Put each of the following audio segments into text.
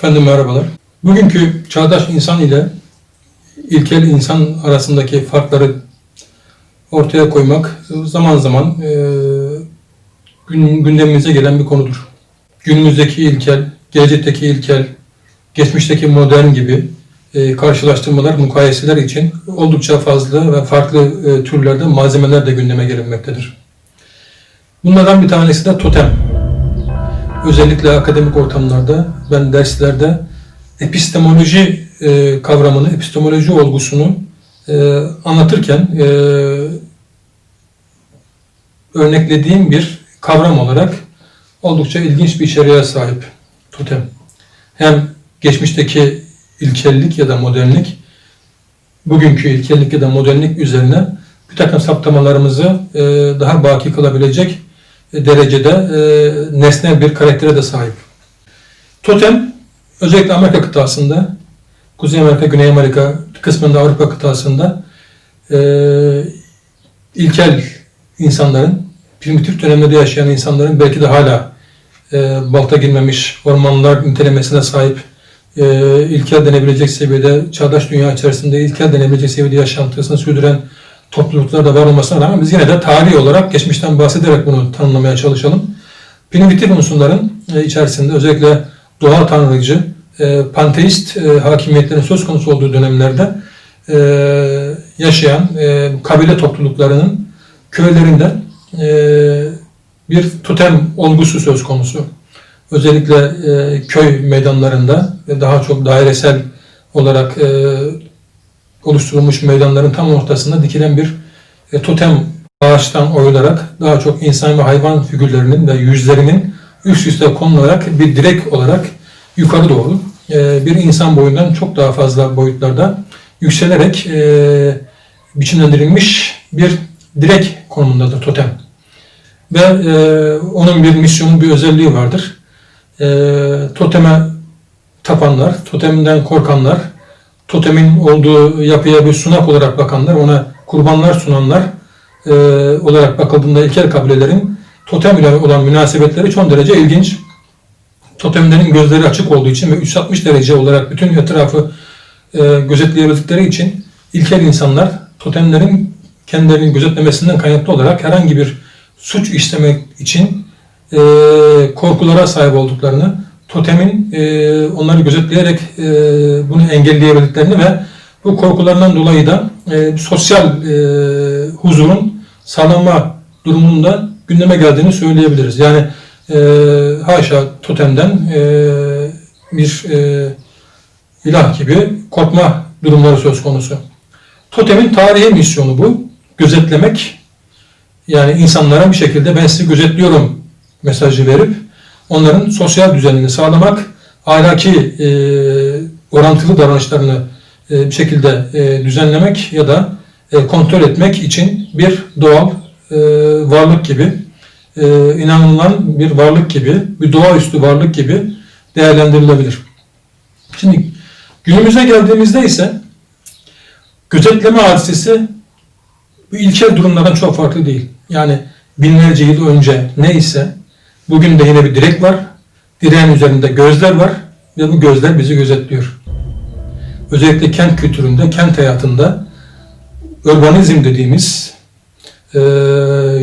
Efendim merhabalar. Bugünkü çağdaş insan ile ilkel insan arasındaki farkları ortaya koymak zaman zaman e, gün, gündemimize gelen bir konudur. Günümüzdeki ilkel, gelecekteki ilkel, geçmişteki modern gibi e, karşılaştırmalar, mukayeseler için oldukça fazla ve farklı e, türlerde malzemeler de gündeme gelinmektedir. Bunlardan bir tanesi de totem. Özellikle akademik ortamlarda, ben derslerde epistemoloji e, kavramını, epistemoloji olgusunu e, anlatırken e, örneklediğim bir kavram olarak oldukça ilginç bir içeriğe sahip totem. Hem geçmişteki ilkellik ya da modernlik, bugünkü ilkellik ya da modernlik üzerine bir takım saptamalarımızı e, daha baki kılabilecek derecede e, nesnel bir karaktere de sahip. Totem özellikle Amerika kıtasında, Kuzey Amerika, Güney Amerika kısmında Avrupa kıtasında e, ilkel insanların, primitif dönemde yaşayan insanların belki de hala e, balta girmemiş ormanlar nitelemesine sahip e, ilkel denebilecek seviyede, çağdaş dünya içerisinde ilkel denebilecek seviyede yaşantısını sürdüren topluluklar da var olmasına rağmen biz yine de tarihi olarak geçmişten bahsederek bunu tanımlamaya çalışalım. Primitif unsurların e, içerisinde özellikle doğal tanrıcı, e, panteist e, hakimiyetlerin söz konusu olduğu dönemlerde yaşayan kabile topluluklarının köylerinde bir totem olgusu söz konusu. Özellikle köy meydanlarında ve daha çok dairesel olarak oluşturulmuş meydanların tam ortasında dikilen bir e, totem ağaçtan oyularak daha çok insan ve hayvan figürlerinin ve yüzlerinin üst üste konularak bir direk olarak yukarı doğru e, bir insan boyundan çok daha fazla boyutlarda yükselerek e, biçimlendirilmiş bir direk konumundadır totem. Ve e, onun bir misyonu, bir özelliği vardır. E, toteme tapanlar, toteminden korkanlar, totemin olduğu yapıya bir sunak olarak bakanlar, ona kurbanlar sunanlar e, olarak bakıldığında ilkel kabilelerin totem ile olan münasebetleri çok derece ilginç. Totemlerin gözleri açık olduğu için ve 360 derece olarak bütün etrafı e, gözetleyebildikleri için ilkel insanlar totemlerin kendilerini gözetlemesinden kaynaklı olarak herhangi bir suç işlemek için e, korkulara sahip olduklarını, totemin e, onları gözetleyerek e, bunu engelleyebildiklerini ve bu korkularından dolayı da e, sosyal e, huzurun sağlanma durumunda gündeme geldiğini söyleyebiliriz. Yani e, haşa totemden e, bir e, ilah gibi korkma durumları söz konusu. Totemin tarihi misyonu bu. Gözetlemek. Yani insanlara bir şekilde ben sizi gözetliyorum mesajı verip onların sosyal düzenini sağlamak, ahlaki e, orantılı davranışlarını e, bir şekilde e, düzenlemek ya da e, kontrol etmek için bir doğal e, varlık gibi, e, inanılan bir varlık gibi, bir doğaüstü varlık gibi değerlendirilebilir. Şimdi günümüze geldiğimizde ise gözetleme hadisesi bu ilkel durumlardan çok farklı değil. Yani binlerce yıl önce neyse bugün de yine bir direk var. Direğin üzerinde gözler var ve bu gözler bizi gözetliyor. Özellikle kent kültüründe, kent hayatında urbanizm dediğimiz e,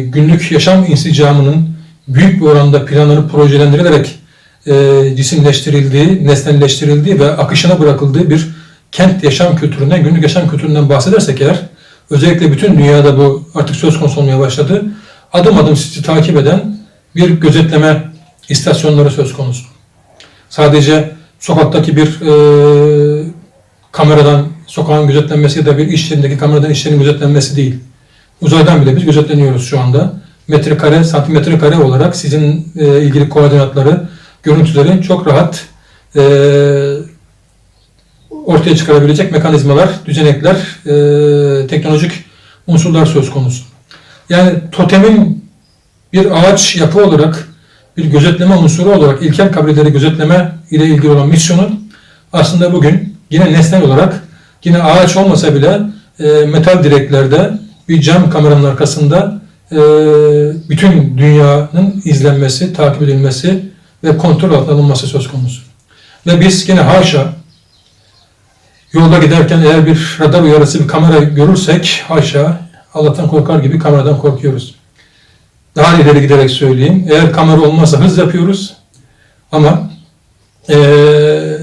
günlük yaşam insicamının büyük bir oranda planları projelendirilerek e, cisimleştirildiği, nesnelleştirildiği ve akışına bırakıldığı bir kent yaşam kültüründen, günlük yaşam kültüründen bahsedersek eğer, özellikle bütün dünyada bu artık söz konusu olmaya başladı. Adım adım sizi takip eden bir gözetleme istasyonları söz konusu. Sadece sokaktaki bir e, kameradan sokağın gözetlenmesi ya da bir iş yerindeki kameradan iş yerinin gözetlenmesi değil. Uzaydan bile biz gözetleniyoruz şu anda. Metrekare, santimetre kare olarak sizin e, ilgili koordinatları, görüntüleri çok rahat e, ortaya çıkarabilecek mekanizmalar, düzenekler, e, teknolojik unsurlar söz konusu. Yani totemin bir ağaç yapı olarak, bir gözetleme unsuru olarak ilkel kabileleri gözetleme ile ilgili olan misyonu aslında bugün yine nesnel olarak yine ağaç olmasa bile e, metal direklerde bir cam kameranın arkasında e, bütün dünyanın izlenmesi, takip edilmesi ve kontrol altına alınması söz konusu. Ve biz yine haşa yolda giderken eğer bir radar uyarısı bir kamera görürsek haşa Allah'tan korkar gibi kameradan korkuyoruz. Daha ileri giderek söyleyeyim. Eğer kamera olmazsa hız yapıyoruz. Ama eee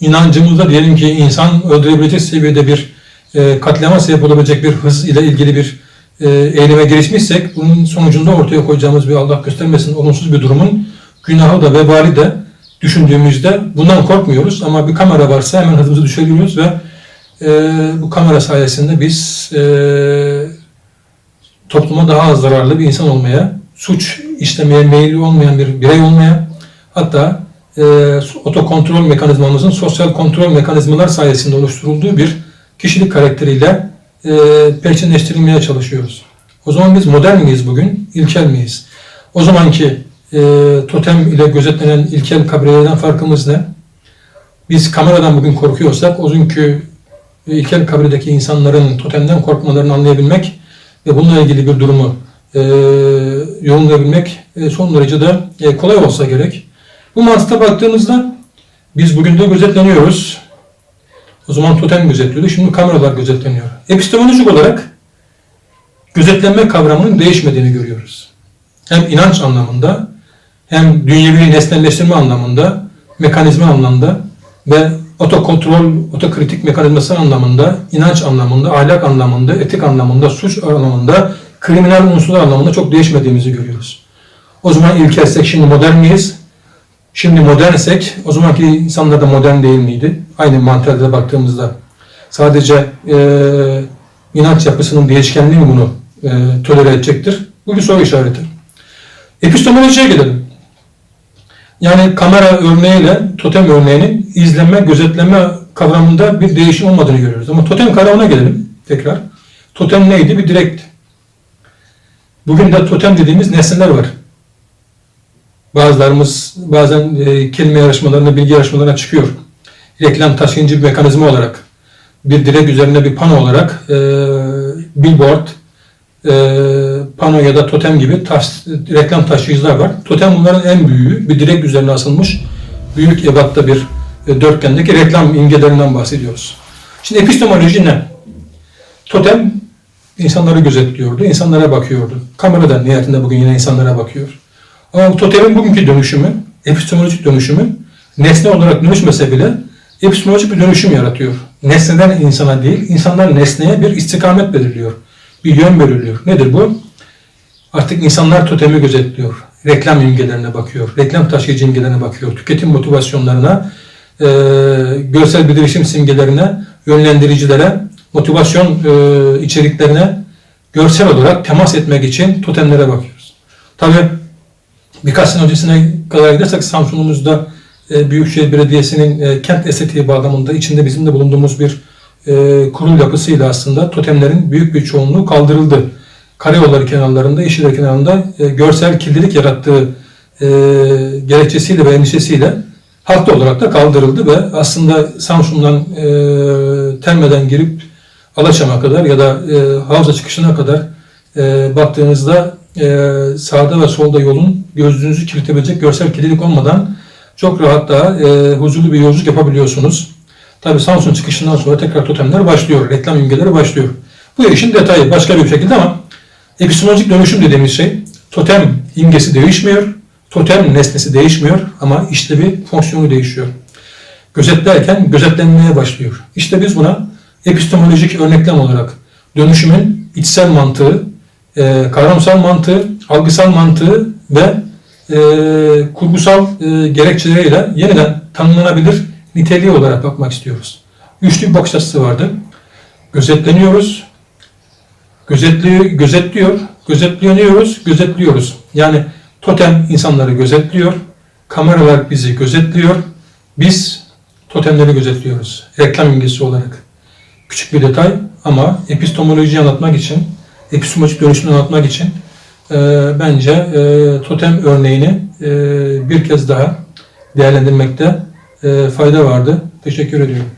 inancımızda diyelim ki insan öldürebilecek seviyede bir e, katliama sebep olabilecek bir hız ile ilgili bir e, eyleme girişmişsek bunun sonucunda ortaya koyacağımız bir Allah göstermesin olumsuz bir durumun günahı da vebali de düşündüğümüzde bundan korkmuyoruz ama bir kamera varsa hemen hızımızı düşürüyoruz ve e, bu kamera sayesinde biz e, topluma daha az zararlı bir insan olmaya, suç işlemeye meyilli olmayan bir birey olmaya, hatta e, otokontrol mekanizmamızın sosyal kontrol mekanizmalar sayesinde oluşturulduğu bir kişilik karakteriyle e, perçinleştirilmeye çalışıyoruz. O zaman biz modern miyiz bugün, ilkel miyiz? O zamanki e, totem ile gözetlenen ilkel kabilelerden farkımız ne? Biz kameradan bugün korkuyorsak, o günkü ilkel kabiledeki insanların totemden korkmalarını anlayabilmek ve bununla ilgili bir durumu e, yorumlayabilmek e, son derece de e, kolay olsa gerek. Bu mantıkta baktığımızda biz bugün de gözetleniyoruz. O zaman totem gözetliyordu, şimdi kameralar gözetleniyor. Epistemolojik olarak gözetlenme kavramının değişmediğini görüyoruz. Hem inanç anlamında, hem dünyevi nesnelleştirme anlamında, mekanizma anlamında ve otokontrol, otokritik mekanizması anlamında, inanç anlamında, ahlak anlamında, etik anlamında, suç anlamında, kriminal unsurlar anlamında çok değişmediğimizi görüyoruz. O zaman ilkelsek şimdi modern miyiz? Şimdi modernsek o zamanki insanlar da modern değil miydi? Aynı mantığda baktığımızda sadece e, inanç yapısının değişkenliği mi bunu e, tolere edecektir? Bu bir soru işareti. Epistemolojiye gelelim. Yani kamera örneğiyle totem örneğinin izleme, gözetleme kavramında bir değişim olmadığını görüyoruz. Ama totem kavramına gelelim tekrar. Totem neydi? Bir direkti. Bugün de totem dediğimiz nesneler var. Bazılarımız bazen e, kelime yarışmalarına, bilgi yarışmalarına çıkıyor. Reklam taşıyıcı bir mekanizma olarak, bir direk üzerinde bir pano olarak e, billboard, e, pano ya da totem gibi taş, reklam taşıyıcılar var. Totem bunların en büyüğü. Bir direk üzerine asılmış büyük ebatta bir e, dörtgendeki reklam imgelerinden bahsediyoruz. Şimdi epistemoloji ne? Totem insanları gözetliyordu, insanlara bakıyordu. Kameradan nihayetinde bugün yine insanlara bakıyor. Ama bu totemin bugünkü dönüşümü, epistemolojik dönüşümü nesne olarak dönüşmese bile epistemolojik bir dönüşüm yaratıyor. Nesneden insana değil, insandan nesneye bir istikamet belirliyor. Bir yön belirliyor. Nedir bu? Artık insanlar totemi gözetliyor. Reklam imgelerine bakıyor. Reklam taşıyıcı imgelerine bakıyor. Tüketim motivasyonlarına, e, görsel bildirişim simgelerine, yönlendiricilere, motivasyon e, içeriklerine görsel olarak temas etmek için totemlere bakıyoruz. Tabii Birkaç sene öncesine kadar gidersek Samsun'umuzda e, Büyükşehir Belediyesi'nin e, kent estetiği bağlamında içinde bizim de bulunduğumuz bir e, kurul yapısıyla aslında totemlerin büyük bir çoğunluğu kaldırıldı. Karayolları kenarlarında, yeşiller kenarında e, görsel kirlilik yarattığı e, gerekçesiyle ve endişesiyle haklı olarak da kaldırıldı ve aslında Samsun'dan e, Telme'den girip Alaçam'a kadar ya da e, Havza çıkışına kadar e, baktığınızda e, sağda ve solda yolun gözünüzü kilitleyebilecek görsel kirlilik olmadan çok rahat da e, huzurlu bir yolculuk yapabiliyorsunuz. Tabi Samsun çıkışından sonra tekrar totemler başlıyor, reklam imgeleri başlıyor. Bu işin detayı başka bir şekilde ama epistemolojik dönüşüm dediğimiz şey totem imgesi değişmiyor, totem nesnesi değişmiyor ama işlevi, fonksiyonu değişiyor. Gözetlerken gözetlenmeye başlıyor. İşte biz buna epistemolojik örneklem olarak dönüşümün içsel mantığı, e, kavramsal mantığı, algısal mantığı ve e, kurgusal e, gerekçeleriyle yeniden tanımlanabilir niteliği olarak bakmak istiyoruz. Üçlü bir bakış açısı vardı. Gözetleniyoruz, gözetliyor, gözetliyor, gözetleniyoruz, gözetliyoruz. Yani totem insanları gözetliyor, kameralar bizi gözetliyor, biz totemleri gözetliyoruz. Reklam imgesi olarak. Küçük bir detay ama epistemolojiyi anlatmak için epistemolojik dönüşümünü anlatmak için e, bence e, totem örneğini e, bir kez daha değerlendirmekte fayda vardı. Teşekkür ediyorum.